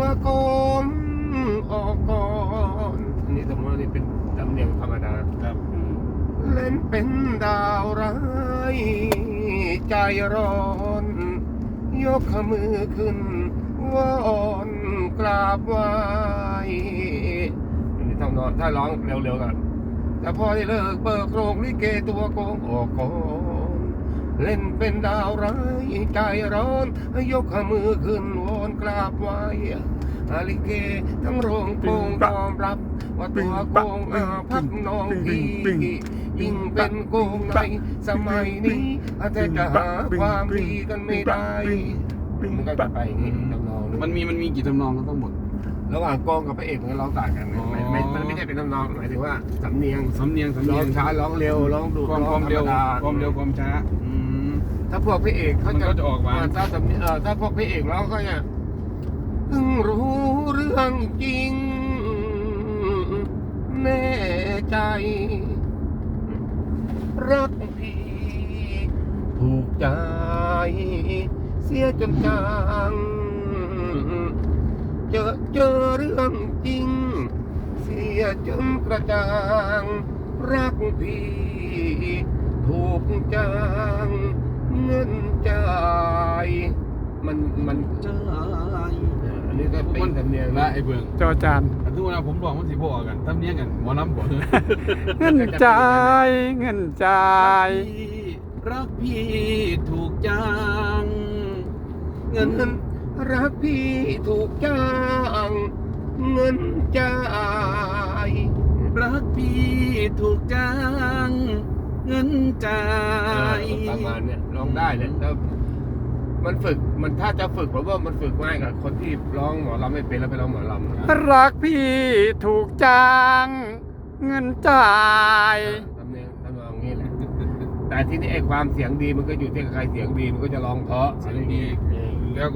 ตัวโกงออกก่อนอันนี้สมมติว่านี่เป็นสำเนียงธรรมดาครับเล่นเป็นดาวร้ายใจร้อน ยกมือขึ้นวอนกราบไหว้อันนี้ทำนอนถ้าร้องเร็วๆกันแต่พอได้เลิกเปิดโครงลิเกตัวโกงออกก่อน เล่นเป็นดาวร้ายใจร้อน ยกมือขึ้นวอนกราบไหว้อาลิเกทั้งโรงโกงยอมรับ ว่าตัวโกงอาพักน้องพี่ยิ่งเป็นโกงในสมัยนี้อาจจะหาความดีกันไม่ได้มันก็จะไปอย่างนี้ทำนองมันมีมันมีกี่ทำนองทั้งหมดระหว่างโกงกับพระเอกมันก็ร้องต่างกันนะไม่ไม่มันไม่ใช่เป็นทำนองหมายถึงว่าสำเนียงสำเนียงสำร้เนีอยงงช้าร้องเร็วร้องดุความร้คองวามธรเร็วรมดาความเร็วความช้าอืม ถ้าพวกพระเอกเขามันจะก็จะออกหวาน ถ้าสำเนียงเออถ้าพวกพระเอกร้องก็จะเพิ่งรู้เรื่องจริง แน่ใจ รักพี่ถูกใจ เสียจนจางเจอเจอเรื่องจริง เสียจนกระจ่าง รักพี่ถูกจาง เงินจ่ายมันมันใจเอออันนี้ก็เป็นสำเนียงละไอ้เบืองจอจานแต่ทุกวันผมบอกมันสิบอกกันทำเนียงกันหมอลำบอกเงินจ่ายเงินจ่ายรักพี่ถูกจ้างเงิเงินนรักพี่ถูกจ้างเงินจ่ายรักพี่ถูกจ้างเงินจ่าเออย ประมาณเนี้ยร้องได้เนี่ยแล้วมันฝึกมันถ้าจะฝึกผมว่ามันฝึกง่ายกับคนที่ร้องหมอลำไม่เป็นแล้วไปร้องหมอลำรักพี่ถูกจ้าง เงินจ่ายทำเนียงทำนองนี้แหละแต่ที่นี่ไอ้ความเสียงดีมันก็อยู่ที่ใครเสียงดีมันก็จะร้องเพราะเสียงดีเออ